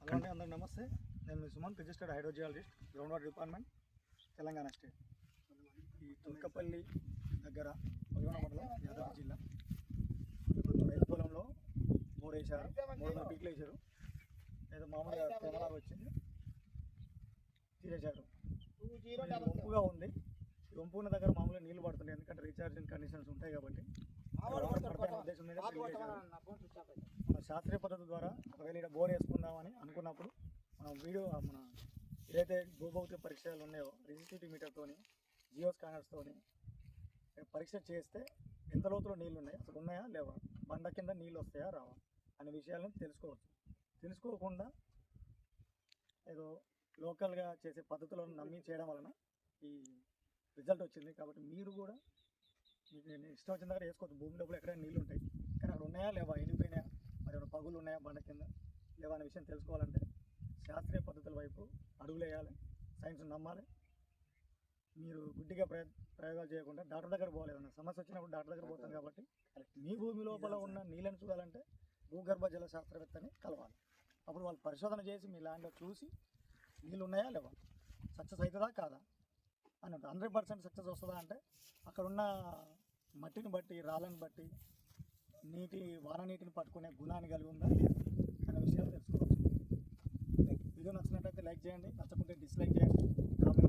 Hello అండి అందరికి నమస్తే. నేను మీ Suman registered hydrogeologist ground water department Telangana state. ఈ తుల్కపల్లి దగ్గర పల్గొండ మండలం యాదగిరి జిల్లా. రైతు పొలంలో బోర్ వేశారు. మూడు వందల పీకులు వేశారు. ఏదో మామూలుగా తెగలాగా వచ్చింది తీరేశారు వంపుగా ఉంది. ఈ వంపు ఉన్న దగ్గర మామూలుగా నీళ్ళు పడుతున్నాయి. ఎందుకంటే రీఛార్జింగ్ కండిషన్స్ ఉంటాయి కాబట్టి. ఉద్దేశం మీద శాస్త్రీయ పద్ధతి ద్వారా ఒకవేళ ఇక్కడ బోర్ వేసుకుందామని అనుకున్నప్పుడు మనం వీడియో మన ఏదైతే భూభౌతిక పరీక్షలు ఉన్నాయో రిజిస్టివిటీ మీటర్తోని జియో స్కానర్స్తోని పరీక్ష చేస్తే ఎంత లోతులో నీళ్ళు ఉన్నాయి? అసలు ఉన్నాయా లేవా? బండ కింద నీళ్ళు వస్తాయా రావా? అనే విషయాలను తెలుసుకోవచ్చు. తెలుసుకోకుండా ఏదో లోకల్గా చేసే పద్ధతులను నమ్మి చేయడం వలన ఈ రిజల్ట్ వచ్చింది. కాబట్టి మీరు కూడా మీకు నేను ఇష్టం వచ్చిన దగ్గర వేసుకోవచ్చు. భూమి లోపల ఎక్కడైనా నీళ్ళు ఉంటాయి. కానీ అక్కడ ఉన్నాయా లేవా? ఎండిపోయినాయా? పగులు ఉన్నాయా బండ కింద? లేవా అనే విషయం తెలుసుకోవాలంటే శాస్త్రీయ పద్ధతుల వైపు అడుగులు వేయాలి సైన్స్ నమ్మాలి. మీరు గుడ్డిగా ప్రయ ప్రయోగాలు చేయకుండా డాక్టర్ దగ్గర పోవాలి ఏదైనా సమస్య వచ్చినప్పుడు డాక్టర్ దగ్గర పోతాం కాబట్టి మీ భూమి లోపల ఉన్న నీళ్ళని చూడాలంటే భూగర్భ జల శాస్త్రవేత్తని కలవాలి. అప్పుడు వాళ్ళు పరిశోధన చేసి మీ ల్యాండ్లో చూసి నీళ్ళు ఉన్నాయా లేవా? సక్సెస్ అవుతుందా కాదా? అని హండ్రెడ్ పర్సెంట్ సక్సెస్ వస్తుందా అంటే అక్కడ ఉన్న మట్టిని బట్టి రాళ్ళని బట్టి నీటి వాన నీటిని పట్టుకునే గుణాన్ని కలిగి ఉందా అనే విషయాలు తెలుసుకోవచ్చు. వీడియో నచ్చినట్టయితే లైక్ చేయండి నచ్చకుంటే డిస్లైక్ చేయండి. కామెంట్